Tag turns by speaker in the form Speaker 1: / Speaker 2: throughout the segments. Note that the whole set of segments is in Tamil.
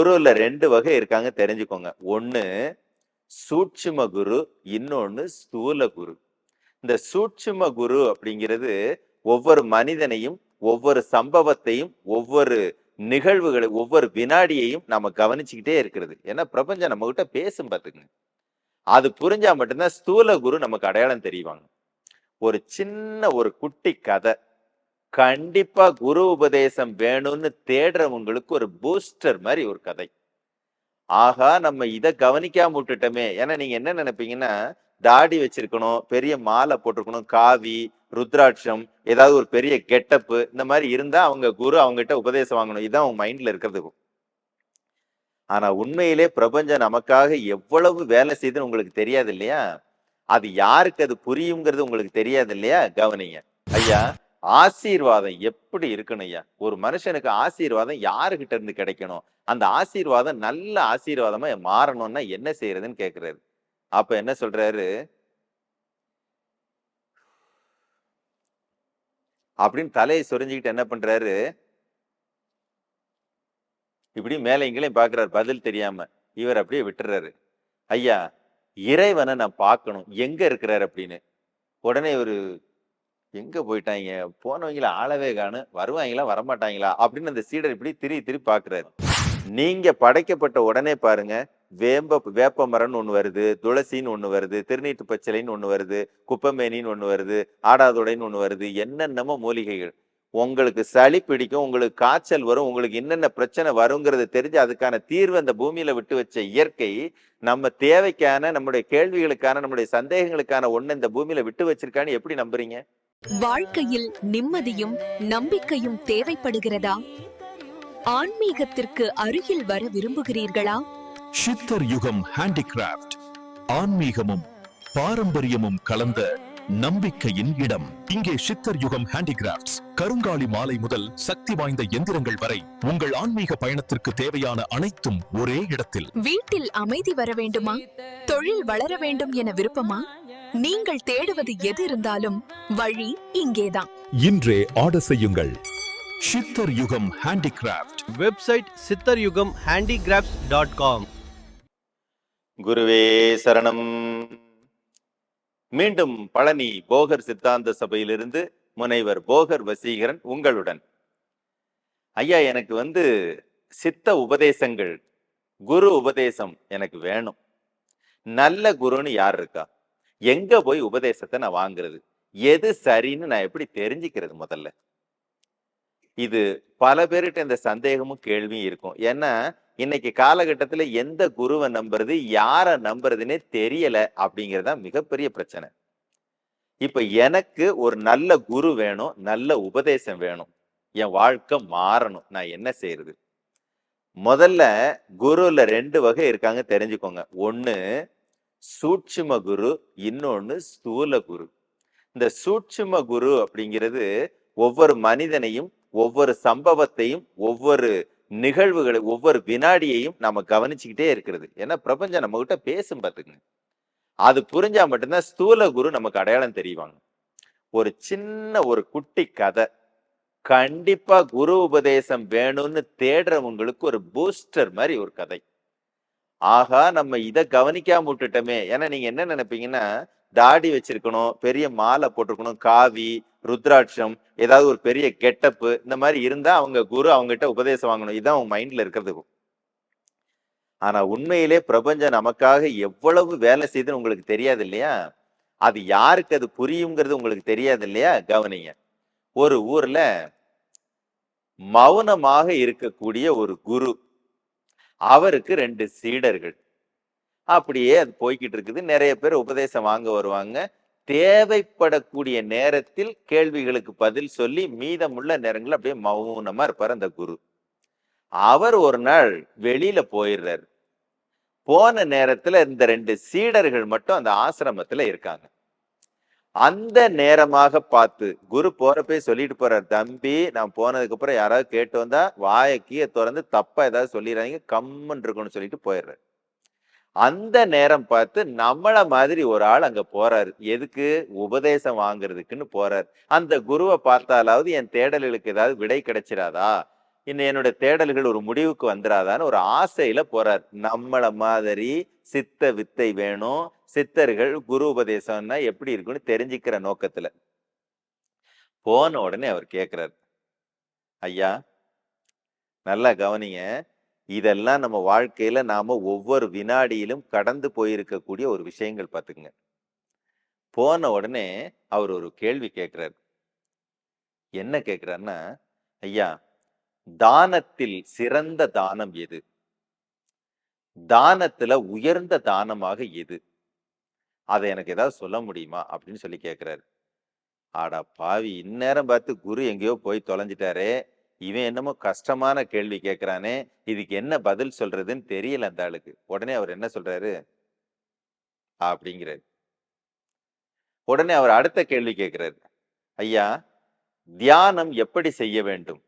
Speaker 1: குருல ரெண்டு வகை இருக்காங்க தெரிஞ்சுக்கோங்க. ஒண்ணு சூட்சும குரு இன்னொன்னு ஸ்தூல குரு. இந்த சூட்சும குரு அப்படிங்கிறது ஒவ்வொரு மனிதனையும் ஒவ்வொரு சம்பவத்தையும் ஒவ்வொரு நிகழ்வுகளை ஒவ்வொரு வினாடியையும் நம்ம கவனிச்சுக்கிட்டே இருக்கிறது. ஏன்னா பிரபஞ்சம் நம்ம கிட்ட பேசும் பார்த்துக்குங்க. அது புரிஞ்சா மட்டும்தான் ஸ்தூல குரு நமக்கு அடையாளம் தெரிவாங்க. ஒரு சின்ன ஒரு குட்டி கதை. கண்டிப்பா குரு உபதேசம் வேணும்னு தேடுறவங்களுக்கு ஒரு பூஸ்டர் மாதிரி ஒரு கதை. ஆகா நம்ம இதை கவனிக்காம விட்டுட்டோமே. ஏன்னா நீங்க என்ன நினைப்பீங்கன்னா தாடி வச்சிருக்கணும் பெரிய மாலை போட்டிருக்கணும் காவி ருத்ராட்சம் ஏதாவது ஒரு பெரிய கெட்டப்பு இந்த மாதிரி இருந்தா அவங்க குரு அவங்ககிட்ட உபதேசம் வாங்கணும். இதுதான் அவங்க மைண்ட்ல இருக்கிறது. ஆனா உண்மையிலே பிரபஞ்சம் நமக்காக எவ்வளவு வேலை செய்யுதுன்னு உங்களுக்கு தெரியாது இல்லையா? அது யாருக்கு அது புரியுங்கிறது உங்களுக்கு தெரியாது இல்லையா? கவனிங்க. ஐயா ஆசீர்வாதம் எப்படி இருக்கணும் ஐயா? ஒரு மனுஷனுக்கு ஆசீர்வாதம் யாருகிட்ட இருந்து கிடைக்கணும்? அந்த ஆசீர்வாதம் நல்ல ஆசீர்வாதமா மாறணும்னா என்ன செய்யறதுன்னு கேக்குறாரு. அப்ப என்ன சொல்றாரு? அப்படின்னு தலையை சொரிஞ்சுக்கிட்டு என்ன பண்றாரு? இப்படி மேலே இங்கேயும் பாக்குறாரு பதில் தெரியாம. இவர் அப்படியே விட்டுறாரு. ஐயா இறைவனை நான் பார்க்கணும். எங்க இருக்கிறாரு அப்படின்னு. உடனே ஒரு எங்க போயிட்டாங்க போனவங்கள ஆளவே காணு வருவாங்களா வரமாட்டாங்களா அப்படின்னு அந்த சீடர் இப்படி திரி திரி பாக்குறாரு. நீங்க படைக்கப்பட்ட உடனே பாருங்க வேம்ப வேப்ப மரம்னு ஒண்ணு வருது துளசின்னு ஒண்ணு வருது திருநீட்டு பச்சிலைன்னு ஒண்ணு வருது குப்பமேனின்னு ஒண்ணு வருது ஆடாதொடைன்னு ஒண்ணு வருது என்னென்னமோ மூலிகைகள். உங்களுக்கு சளி பிடிக்கும் உங்களுக்கு காய்ச்சல் வரும் உங்களுக்கு என்னென்ன பிரச்சனை வருங்கிறது தெரிஞ்சு அதுக்கான தீர்வு அந்த பூமியில விட்டு வச்ச இயற்கை நம்ம தேவைக்கான நம்முடைய கேள்விகளுக்கான நம்முடைய சந்தேகங்களுக்கான ஒண்ணு இந்த பூமியில விட்டு வச்சிருக்கான்னு எப்படி நம்புறீங்க?
Speaker 2: வாழ்க்கையில் நிம்மதியும் நம்பிக்கையும் தேவைப்படுகிறதா? ஆன்மீகத்திற்கு அருகில் வர விரும்புகிறீர்களா?
Speaker 3: சித்தர் யுகம் ஹேண்டிகிராஃப்ட். ஆன்மீகமும் பாரம்பரியமும் கலந்த நம்பிக்கையின் இடம். இங்கே சித்தர் யுகம் ஹேண்டிகிராஃப்ட்ஸ். கருங்காலி மாலை முதல் சக்தி வாய்ந்த எந்திரங்கள் வரை உங்கள் ஆன்மீக பயணத்திற்கு தேவையான அனைத்தும் ஒரே இடத்தில்.
Speaker 2: வீட்டில் அமைதி வர வேண்டுமா? தொழில் வளர வேண்டும் என விருப்பமா? நீங்கள் தேடுவது எது இருந்தாலும் வழி இங்கேதான்.
Speaker 3: இன்றே ஆர்டர் செய்யுங்கள். சித்தர் யுகம் ஹேண்டிகிராஃப்ட்.
Speaker 4: வெப்சைட் சித்தர் யுகம் ஹேண்டிகிராஃப்ட்ஸ் டாட் காம்.
Speaker 1: குருவே சரணம். மீண்டும் பழனி போகர் சித்தாந்த சபையிலிருந்து முனைவர் போகர் வசீகரன் உங்களுடன். ஐயா எனக்கு வந்து சித்த உபதேசங்கள் குரு உபதேசம் எனக்கு வேணும். நல்ல குருன்னு யார் இருக்கா? எங்க போய் உபதேசத்தை நான் வாங்குறது? எது சரின்னு நான் எப்படி தெரிஞ்சுக்கிறது முதல்ல? இது பல பேர்கிட்ட இந்த சந்தேகமும் கேள்வியும் இருக்கும். ஏன்னா இன்னைக்கு காலகட்டத்துல எந்த குருவை நம்புறது யார நம்புறதுன்னே தெரியல அப்படிங்கறதா மிகப்பெரிய பிரச்சனை. இப்ப எனக்கு ஒரு நல்ல குரு வேணும் நல்ல உபதேசம் வேணும். என் வாழ்க்கை மாறணும். நான் என்ன செய்யறது முதல்ல குருல ரெண்டு வகை இருக்காங்க தெரிஞ்சுக்கோங்க. ஒண்ணு சூட்சும குரு இன்னொன்னு ஸ்தூல குரு. இந்த சூட்சும குரு அப்படிங்கிறது ஒவ்வொரு மனிதனையும் ஒவ்வொரு சம்பவத்தையும் ஒவ்வொரு நிகழ்வுகளை ஒவ்வொரு வினாடியையும் நம்ம கவனிச்சுக்கிட்டே இருக்கிறது. ஏன்னா பிரபஞ்சம் நம்ம கிட்ட பேசும் பார்த்துக்குங்க. அது புரிஞ்சா மட்டும்தான் ஸ்தூல குரு நமக்கு அடையாளம் தெரிவாங்க. ஒரு சின்ன ஒரு குட்டி கதை. கண்டிப்பா குரு உபதேசம் வேணும்னு தேடுறவங்களுக்கு ஒரு பூஸ்டர் மாதிரி ஒரு கதை. ஆகா நம்ம இதை கவனிக்காம விட்டுட்டோமே. ஏன்னா நீங்க என்ன நினைப்பீங்கன்னா தாடி வச்சிருக்கணும் பெரிய மாலை போட்டிருக்கணும் காவி ருத்ராட்சம் ஏதாவது ஒரு பெரிய கெட்டப்பு இந்த மாதிரி இருந்தா அவங்க குரு அவங்ககிட்ட உபதேசம் வாங்கணும். இதுதான் அவங்க மைண்ட்ல இருக்கிறது. ஆனா உண்மையிலே பிரபஞ்சம் நமக்காக எவ்வளவு வேலை செய்யுதுன்னு உங்களுக்கு தெரியாது இல்லையா? அது யாருக்கு அது புரியுங்கிறது உங்களுக்கு தெரியாது இல்லையா? கவனிங்க. ஒரு ஊர்ல மௌனமாக இருக்கக்கூடிய ஒரு குரு அவருக்கு ரெண்டு சீடர்கள். அப்படியே அது போய்கிட்டு இருக்குது. நிறைய பேர் உபதேசம் வாங்க வருவாங்க. தேவைப்படக்கூடிய நேரத்தில் கேள்விகளுக்கு பதில் சொல்லி மீதமுள்ள நேரங்கள் அப்படியே மௌனமா இருப்பார் அந்த குரு. அவர் ஒரு நாள் வெளியில போயிடுறாரு. போன நேரத்துல இந்த ரெண்டு சீடர்கள் மட்டும் அந்த ஆசிரமத்துல இருக்காங்க. அந்த நேரமாக பார்த்து குரு போறப்பே சொல்லிட்டு போறார் தம்பி நான் போனதுக்கு அப்புறம் யாராவது கேட்டு வந்தா வாயை கீழே திறந்து தப்பா ஏதாவது சொல்லிடுறாங்க கம்மன் இருக்கணும்னு சொல்லிட்டு போயிடுறாரு. அந்த நேரம் பார்த்து நம்மள மாதிரி ஒரு ஆள் அங்க போறாரு. எதுக்கு? உபதேசம் வாங்குறதுக்குன்னு போறாரு. அந்த குருவை பார்த்தாலாவது என் தேடல்களுக்கு ஏதாவது விடை கிடைச்சிடாதா இன்னும் என்னோட தேடல்கள் ஒரு முடிவுக்கு வந்துடாதான்னு ஒரு ஆசையில போறார். நம்மள மாதிரி சித்த வித்தை வேணும். சித்தர்கள் குரு உபதேசம்னா எப்படி இருக்குன்னு தெரிஞ்சுக்கிற நோக்கத்துல. போன உடனே அவர் கேட்கிறார் ஐயா நல்லா கவனிங்க. இதெல்லாம் நம்ம வாழ்க்கையில நாம ஒவ்வொரு வினாடியிலும் கடந்து போயிருக்கக்கூடிய ஒரு விஷயங்கள் பார்த்துக்குங்க. போன உடனே அவர் ஒரு கேள்வி கேட்கிறார் என்ன கேட்கிறாருன்னா ஐயா தானத்தில் சிறந்த தானம் எது? தானத்துல உயர்ந்த தானமாக எது? அதை எனக்கு ஏதாவது சொல்ல முடியுமா? அப்படின்னு சொல்லி கேட்கிறாரு ஆடா பாவி இந்நேரம் பார்த்து குரு எங்கேயோ போய் தொலைஞ்சிட்டாரே. இவன் என்னமோ கஷ்டமான கேள்வி கேட்கிறானே இதுக்கு என்ன பதில் சொல்றதுன்னு தெரியல அந்த ஆளுக்கு. உடனே அவர் என்ன சொல்றாரு? அப்படிங்கிறாரு. உடனே அவர் அடுத்த கேள்வி கேட்கிறாரு ஐயா தியானம் எப்படி செய்ய வேண்டும்?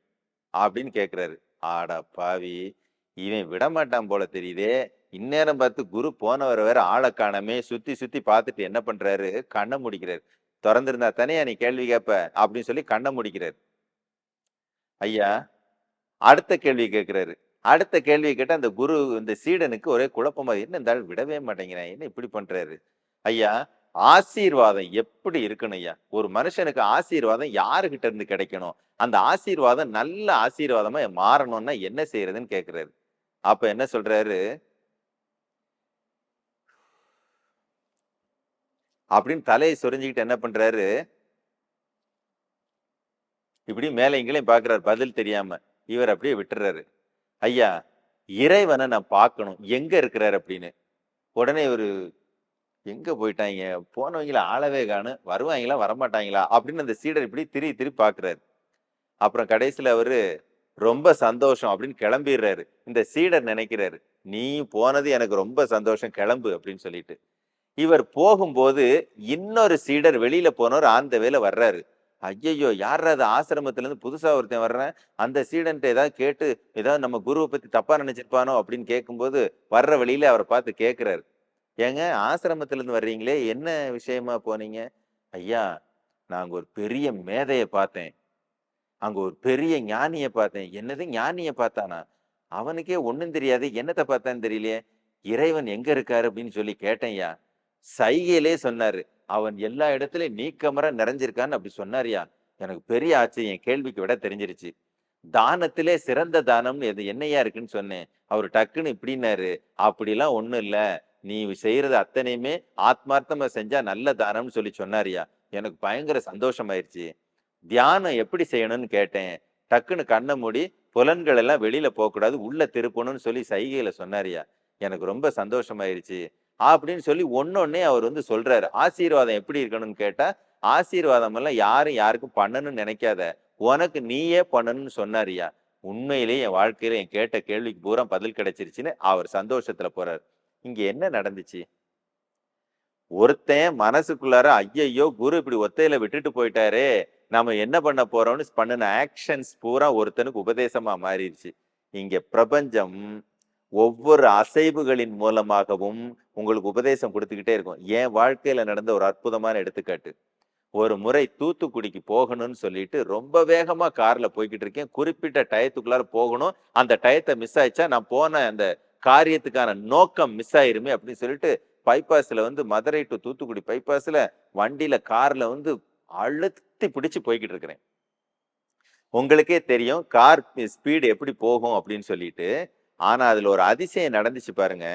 Speaker 1: அப்படின்னு கேட்குறாரு ஆடா பாவி இவன் விட மாட்டான் போல தெரியுதே. இந்நேரம் பார்த்து குரு போனவர் வேற ஆளை காணமே. சுத்தி சுத்தி பார்த்துட்டு என்ன பண்றாரு? கண்ணை முடிக்கிறாரு. திறந்திருந்தா தானே நீ கேள்வி கேட்ப அப்படின்னு சொல்லி கண்ணை முடிக்கிறாரு. ஐயா அடுத்த கேள்வி கேட்கிறாரு அடுத்த கேள்வி கேட்டால் அந்த குரு இந்த சீடனுக்கு ஒரே குழப்பமா என்ன இருந்தாலும் விடவே மாட்டேங்கிறேன் என்ன இப்படி பண்றாரு? ஐயா ஆசீர்வாதம் எப்படி இருக்கணும் ஐயா? ஒரு மனுஷனுக்கு ஆசீர்வாதம் யாருகிட்ட இருந்து கிடைக்கணும்? அந்த ஆசீர்வாதம் நல்ல ஆசீர்வாதமா மாறணும்னா என்ன செய்யறதுன்னு கேக்குறாரு. அப்ப என்ன சொல்றாரு? அப்படின்னு தலையை சொரிஞ்சுக்கிட்டு என்ன பண்றாரு? இப்படி மேலே இங்கேயும் பாக்குறாரு பதில் தெரியாம. இவர் அப்படியே விட்டுறாரு. ஐயா இறைவனை நான் பார்க்கணும். எங்க இருக்கிறாரு அப்படின்னு. உடனே இவரு எங்க போயிட்டாங்க போனவங்கள ஆளவே காணும். வருவாங்களா வரமாட்டாங்களா அப்படின்னு அந்த சீடர் இப்படி திரி திரி பாக்குறாரு. அப்புறம் கடைசியில் அவர் ரொம்ப சந்தோஷம் அப்படின்னு கிளம்பிடுறாரு. இந்த சீடர் நினைக்கிறாரு நீ போனது எனக்கு ரொம்ப சந்தோஷம் கிளம்பு அப்படின்னு சொல்லிட்டு. இவர் போகும்போது இன்னொரு சீடர் வெளியில போனவர் ஆந்த வேலை வர்றாரு. ஐயையோ யார் அது புதுசாக ஒருத்தன் வர்றேன். அந்த சீடன்ட்ட ஏதாவது கேட்டு ஏதாவது நம்ம குருவை பற்றி தப்பாக நினச்சிருப்பானோ? அப்படின்னு கேட்கும்போது வர்ற வழியில் அவரை பார்த்து கேட்குறாரு ஏங்க ஆசிரமத்திலேருந்து வர்றீங்களே? என்ன விஷயமா போனீங்க? ஐயா நாங்கள் ஒரு பெரிய மேதையை பார்த்தேன். அங்கே ஒரு பெரிய ஞானியை பார்த்தேன். என்னது ஞானியை பார்த்தானா? அவனுக்கே ஒன்றும் தெரியாது. என்னத்தை பார்த்தான்னு தெரியலையே. இறைவன் எங்க இருக்காரு அப்படின்னு சொல்லி கேட்டேன்யா. சைகையிலே சொன்னாரு அவன் எல்லா இடத்துலையும் நீக்கமர நிறைஞ்சிருக்கான்னு அப்படி சொன்னாரியா. எனக்கு பெரிய ஆச்சரியம். என் கேள்விக்கு விட தெரிஞ்சிருச்சு. தானத்திலே சிறந்த தானம்னு எது என்னையா இருக்குன்னு சொன்னேன். அவர் டக்குன்னு இப்படின்னாரு. அப்படிலாம் ஒண்ணும் இல்லை. நீ செய்யறது அத்தனையுமே ஆத்மார்த்தமா செஞ்சா நல்ல தானம்னு சொல்லி சொன்னாரியா. எனக்கு பயங்கர சந்தோஷமாயிருச்சு. தியானம் எப்படி செய்யணும்னு கேட்டேன். டக்குன்னு கண்ணை மூடி புலன்கள் எல்லாம் வெளியில போகக்கூடாது உள்ள திருப்பணும்னு சொல்லி சைகையில சொன்னாரியா எனக்கு ரொம்ப சந்தோஷமாயிருச்சு. அப்படின்னு சொல்லி ஒன்னொன்னே அவர் வந்து சொல்றாரு. ஆசீர்வாதம் எப்படி இருக்கணும்னு கேட்டா ஆசீர்வாதம் எல்லாம் யாரும் யாருக்கும் பண்ணணும்னு நினைக்காத. உனக்கு நீயே பண்ணணும்னு சொன்னாரியா உண்மையிலேயே என் வாழ்க்கையில என் கேட்ட கேள்விக்கு பூரா பதில் கிடைச்சிருச்சுன்னு அவர் சந்தோஷத்துல போறாரு. இங்க என்ன நடந்துச்சு? ஒருத்தன் மனசுக்குள்ளார ஐயையோ குரு இப்படி ஒத்தையில விட்டுட்டு போயிட்டாரே. நாம என்ன பண்ண போறோம்னு பண்ணின ஆக்ஷன்ஸ் பூரா ஒருத்தனுக்கு உபதேசமா மாறிடுச்சு. இங்க பிரபஞ்சம் ஒவ்வொரு அசைவுகளின் மூலமாகவும் உங்களுக்கு உபதேசம் கொடுத்துக்கிட்டே இருக்கும். என் வாழ்க்கையில நடந்த ஒரு அற்புதமான எடுத்துக்காட்டு. ஒரு முறை தூத்துக்குடிக்கு போகணும்னு சொல்லிட்டு ரொம்ப வேகமா கார்ல போய்கிட்டு இருக்கேன். குறிப்பிட்ட டயத்துக்குள்ளார போகணும். அந்த டயத்தை மிஸ் ஆயிடுச்சா? நான் போன அந்த காரியத்துக்கான நோக்கம் மிஸ் ஆயிருமே அப்படின்னு சொல்லிட்டு பைபாஸ்ல வந்து மதுரை டு தூத்துக்குடி பைபாஸ்ல வண்டியில கார்ல வந்து அழுத்தி பிடிச்சு போய்கிட்டு இருக்கிறேன் உங்களுக்கே தெரியும் கார் ஸ்பீடு எப்படி போகும் அப்படின்னு சொல்லிட்டு ஆனா அதுல ஒரு அதிசயம் நடந்துச்சு பாருங்க.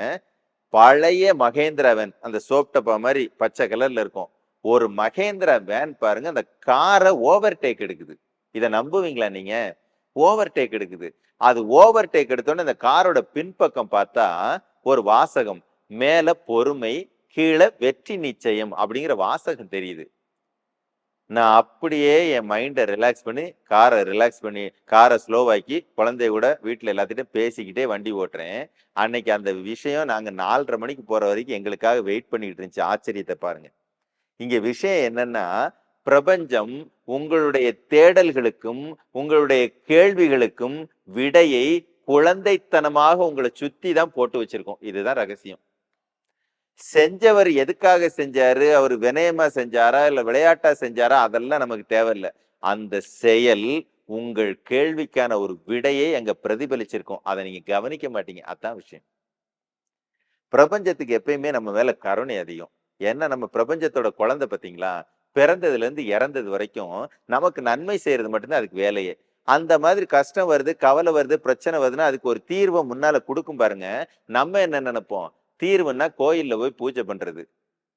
Speaker 1: பழைய மகேந்திரா வேன் அந்த சோப் டப்பா மாதிரி பச்சை கலர்ல இருக்கும். ஒரு மகேந்திரா வேன் பாருங்க அந்த காரை ஓவர் டேக் எடுக்குது. இதை நம்புவீங்களா நீங்க? ஓவர் டேக் எடுக்குது. அது ஓவர் டேக் எடுத்தோடனே அந்த காரோட பின்பக்கம் பார்த்தா ஒரு வாசகம். மேல பொறுமை கீழே வெற்றி நிச்சயம் அப்படிங்கிற வாசகம் தெரியுது. நான் அப்படியே என் மைண்டை ரிலாக்ஸ் பண்ணி காரை ரிலாக்ஸ் பண்ணி காரை ஸ்லோவாக்கி குழந்தைய கூட வீட்டில் எல்லாத்திட்டும் பேசிக்கிட்டே வண்டி ஓட்டுறேன். அன்னைக்கு அந்த விஷயம் நாங்கள் நாலரை மணிக்கு போகிற வரைக்கும் எங்களுக்காக வெயிட் பண்ணிக்கிட்டு இருந்துச்சு. ஆச்சரியத்தை பாருங்க. இங்கே விஷயம் என்னன்னா பிரபஞ்சம் உங்களுடைய தேடல்களுக்கும் உங்களுடைய கேள்விகளுக்கும் விடையை குழந்தைத்தனமாக உங்களை சுற்றி தான் போட்டு வச்சிருக்கோம். இதுதான் ரகசியம். செஞ்சவர் எதுக்காக செஞ்சாரு? அவர் வினயமா செஞ்சாரா? இல்ல விளையாட்டா செஞ்சாரா? அதெல்லாம் நமக்கு தேவையில்லை. அந்த செயல் உங்கள் கேள்விக்கான ஒரு விடையை அங்க பிரதிபலிச்சிருக்கும். அதை நீங்க கவனிக்க மாட்டீங்க. அதான் விஷயம். பிரபஞ்சத்துக்கு எப்பயுமே நம்ம மேல கருணை அதிகம். ஏன்னா நம்ம பிரபஞ்சத்தோட குழந்தை பார்த்தீங்களா? பிறந்ததுல இருந்து இறந்தது வரைக்கும் நமக்கு நன்மை செய்யறது மட்டும்தான் அதுக்கு வேலையே. அந்த மாதிரி கஷ்டம் வருது கவலை வருது பிரச்சனை வருதுன்னா அதுக்கு ஒரு தீர்வை முன்னால கொடுக்கும் பாருங்க. நம்ம என்ன நினைப்போம்? தீர்வுன்னா கோயிலில் போய் பூஜை பண்ணுறது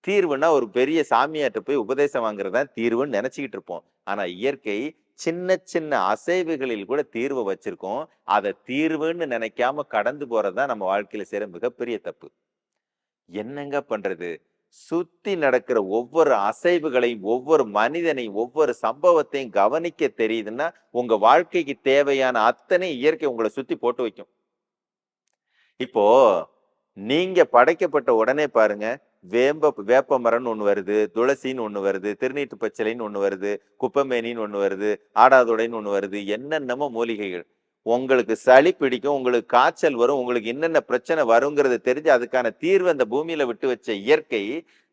Speaker 1: தீர்வுன்னா ஒரு பெரிய சாமியாட்ட போய் உபதேசம் வாங்குறது தான் தீர்வுன்னு நினச்சிக்கிட்டு இருப்போம். ஆனால் இயற்கை சின்ன சின்ன அசைவுகளில் கூட தீர்வை வச்சிருக்கோம். அதை தீர்வுன்னு நினைக்காம கடந்து போறதுதான் நம்ம வாழ்க்கையில செய்யற மிகப்பெரிய தப்பு. என்னங்க பண்றது? சுத்தி நடக்கிற ஒவ்வொரு அசைவுகளையும் ஒவ்வொரு மனிதனையும் ஒவ்வொரு சம்பவத்தையும் கவனிக்க தெரியுதுன்னா உங்க வாழ்க்கைக்கு தேவையான அத்தனை இயற்கை உங்களை சுத்தி போட்டு வைக்கும். இப்போ நீங்க படைக்கப்பட்ட உடனே பாருங்க. வேம்ப வேப்ப மரம்னு ஒண்ணு வருது துளசின்னு ஒண்ணு வருது திருநீட்டு பச்சலைன்னு ஒண்ணு வருது குப்பமேனின்னு ஒண்ணு வருது ஆடாதொடைன்னு ஒண்ணு வருது என்னென்னமோ மூலிகைகள். உங்களுக்கு சளி பிடிக்கும் உங்களுக்கு காய்ச்சல் வரும் உங்களுக்கு என்னென்ன பிரச்சனை வருங்கிறது தெரிஞ்சு அதுக்கான தீர்வு அந்த பூமியில விட்டு வச்ச இயற்கை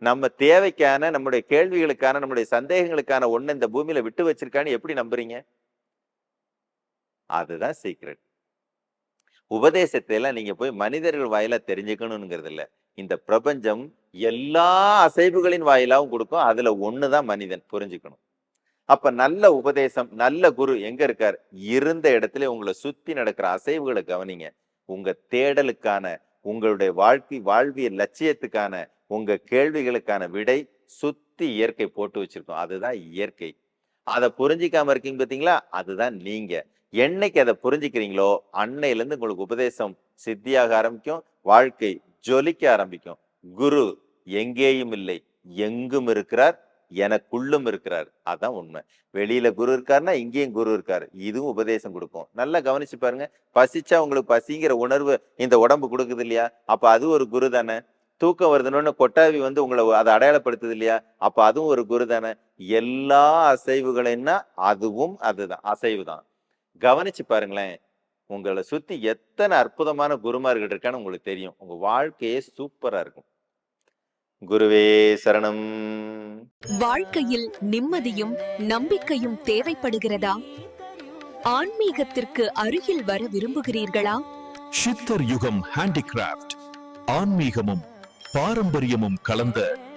Speaker 1: நம்ம தேவைக்கான நம்முடைய கேள்விகளுக்கான நம்முடைய சந்தேகங்களுக்கான ஒண்ணு இந்த பூமியில விட்டு வச்சிருக்கான்னு எப்படி நம்புறீங்க? அதுதான் சீக்ரெட் உபதேசத்தை எல்லாம் நீங்க போய் மனிதர்கள் வாயிலா தெரிஞ்சுக்கணுங்கிறது இல்ல இந்த பிரபஞ்சம் எல்லா அசைவுகளின் வாயிலாவும் கொடுக்கும். அதுல ஒண்ணுதான் மனிதன் புரிஞ்சுக்கணும். அப்ப நல்ல உபதேசம் நல்ல குரு எங்க இருக்கார்? இருந்த இடத்துல உங்களை சுத்தி நடக்கிற அசைவுகளை கவனிங்க. உங்க தேடலுக்கான உங்களுடைய வாழ்க்கை வாழ்வியல் லட்சியத்துக்கான உங்க கேள்விகளுக்கான விடை சுத்தி இயற்கை போட்டு வச்சிருக்கோம். அதுதான் இயற்கை. அதை புரிஞ்சிக்காம இருக்கீங்க பார்த்தீங்களா அதுதான் நீங்க. என்னைக்கு அதை புரிஞ்சுக்கிறீங்களோ அன்னையில இருந்து உங்களுக்கு உபதேசம் சித்தியாக ஆரம்பிக்கும் வாழ்க்கை ஜொலிக்க ஆரம்பிக்கும். குரு எங்கேயும் இல்லை எங்கும் இருக்கிறார் எனக்குள்ளும் இருக்கிறார். அதான் உண்மை. வெளியில குரு இருக்காருன்னா இங்கேயும் குரு இருக்காரு. இதுவும் உபதேசம் கொடுக்கும். நல்லா கவனிச்சு பாருங்க. பசிச்சா உங்களுக்கு பசிங்கிற உணர்வு இந்த உடம்பு கொடுக்குது இல்லையா? அப்ப அது ஒரு குரு தானே. தூக்கம் வருதுன்னு கொட்டாவி வந்து உங்களை அதை அடையாளப்படுத்துது இல்லையா? அப்ப அதுவும் ஒரு குரு தானே. எல்லா அசைவுகளைன்னா அதுவும் அதுதான். அசைவு தான் கவனிச்சு பாருங்களேன். உங்களை சுத்தி எத்தனை அற்புதமான குருமார்கள் இருக்கான்னு உங்களுக்கு தெரியும். உங்க வாழ்க்கையே சூப்பரா இருக்கும். குருவே சரணம்.
Speaker 2: வாழ்க்கையில் நிம்மதியும் நம்பிக்கையும் தேவைப்படுகிறதா? ஆன்மீகத்திற்கு அருகில் வர விரும்புகிறீர்களா?
Speaker 3: சித்தர் யுகம் ஹேண்டிகிராஃப்ட். ஆன்மீகமும் பாரம்பரியமும் கலந்த